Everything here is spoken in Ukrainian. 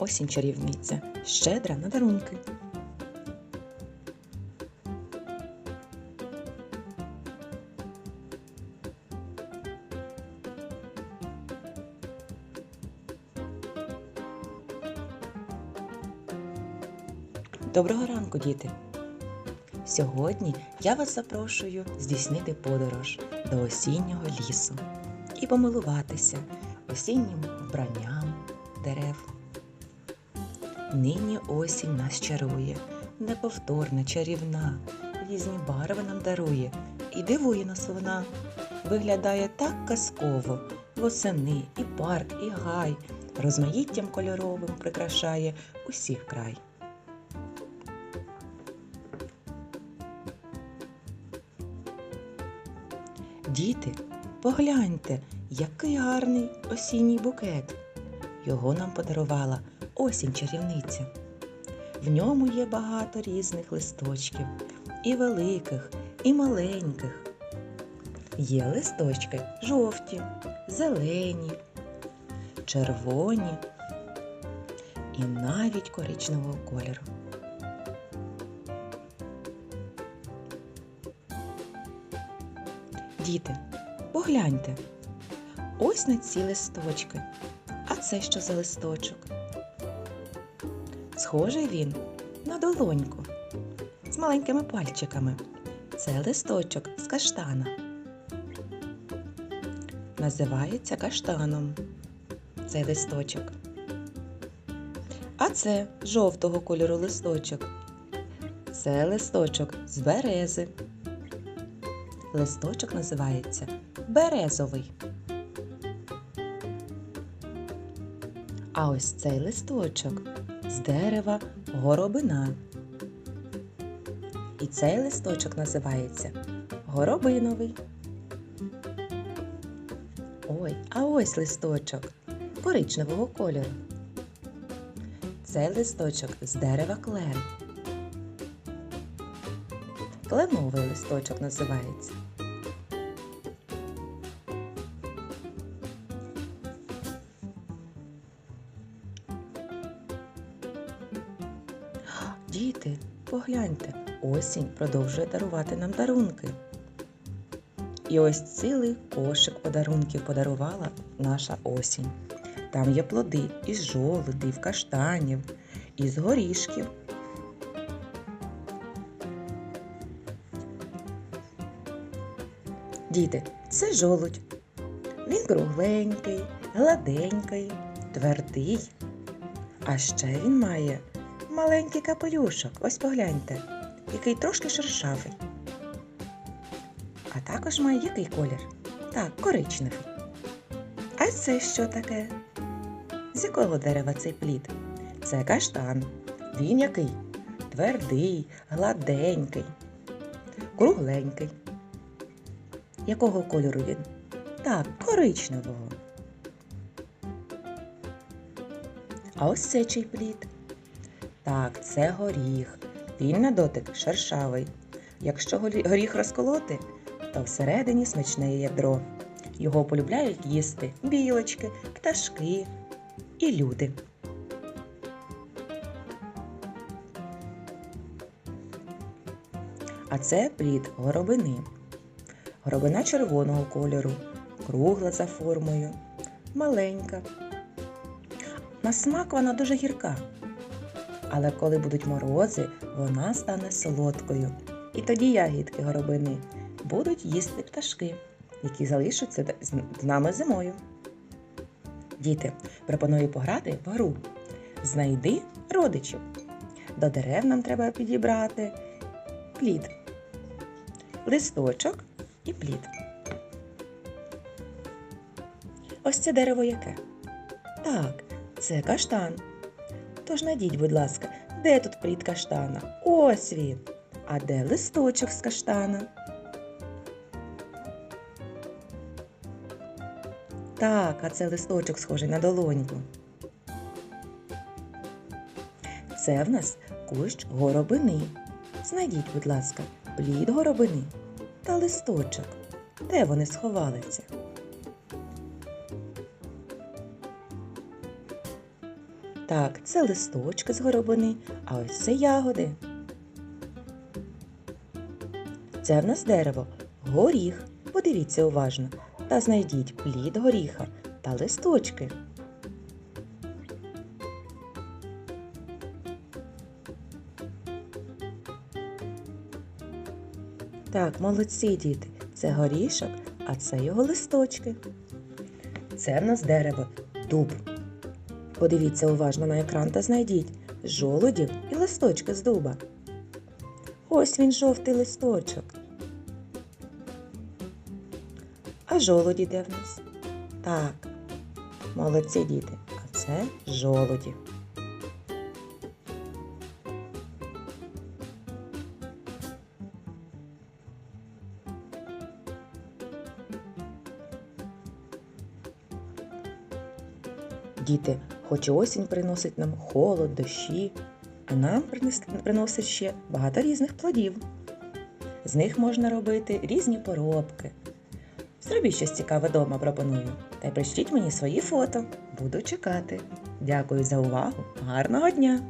осінь чарівниця, щедра на дарунки. Доброго ранку, діти! Сьогодні я вас запрошую здійснити подорож до осіннього лісу і помилуватися осіннім вбранням дерев. Нині осінь нас чарує, неповторна, чарівна, різні барви нам дарує і дивує нас вона. Виглядає так казково, восени і парк, і гай, розмаїттям кольоровим прикрашає усіх край. Діти, погляньте, який гарний осінній букет. Його нам подарувала осінь чарівниця. В ньому є багато різних листочків, і великих, і маленьких. Є листочки жовті, зелені, червоні і навіть коричневого кольору. Діти, погляньте. Ось на ці листочки. А це що за листочок? Схожий він на долоньку з маленькими пальчиками. Це листочок з каштана. Називається каштаном. Цей листочок. А це жовтого кольору листочок. Це листочок з берези. Листочок називається березовий. А ось цей листочок з дерева горобина. І цей листочок називається горобиновий. Ой, а ось листочок коричневого кольору. Цей листочок з дерева клен. Кленовий листочок називається. Діти, погляньте, осінь продовжує дарувати нам дарунки. І ось цілий кошик подарунків подарувала наша осінь. Там є плоди із жолудів, каштанів, із горішків. Діти, це жолудь. Він кругленький, гладенький, твердий. А ще він має маленький капелюшок. Ось погляньте, який трошки шершавий. А також має який колір? Так, коричневий. А це що таке? З якого дерева цей плід? Це каштан. Він який? Твердий, гладенький, кругленький. Якого кольору він? Так, коричневого. А ось це чий плід? Так, це горіх. Він на дотик шершавий. Якщо горіх розколоти, то всередині смачне ядро. Його полюбляють їсти білочки, пташки і люди. А це плід горобини. Горобина червоного кольору, кругла за формою, маленька. На смак вона дуже гірка. Але коли будуть морози, вона стане солодкою. І тоді ягідки горобини будуть їсти пташки, які залишаться з нами зимою. Діти, пропоную пограти в гру. Знайди родичів. До дерев нам треба підібрати плід, листочок і плід. Ось це дерево яке? Так, це каштан. Тож найдіть, будь ласка, де тут плід каштана? Ось він. А де листочок з каштана? Так, а це листочок схожий на долоньку. Це в нас кущ горобини. Знайдіть, будь ласка, плід горобини та листочок. Де вони сховалися? Так, це листочки з горобини, а ось це ягоди. Це в нас дерево, горіх. Подивіться уважно та знайдіть плід горіха та листочки. Так, молодці діти, це горішок, а це його листочки. Це в нас дерево, дуб. Подивіться уважно на екран та знайдіть жолудів і листочки з дуба. Ось він жовтий листочок. А жолуді де в нас? Так, молодці діти, а це жолуді. Діти, хоч осінь приносить нам холод, дощі, а нам приносить ще багато різних плодів. З них можна робити різні поробки. Зробіть щось цікаве дома, пропоную. Та й прищіть мені свої фото. Буду чекати. Дякую за увагу. Гарного дня!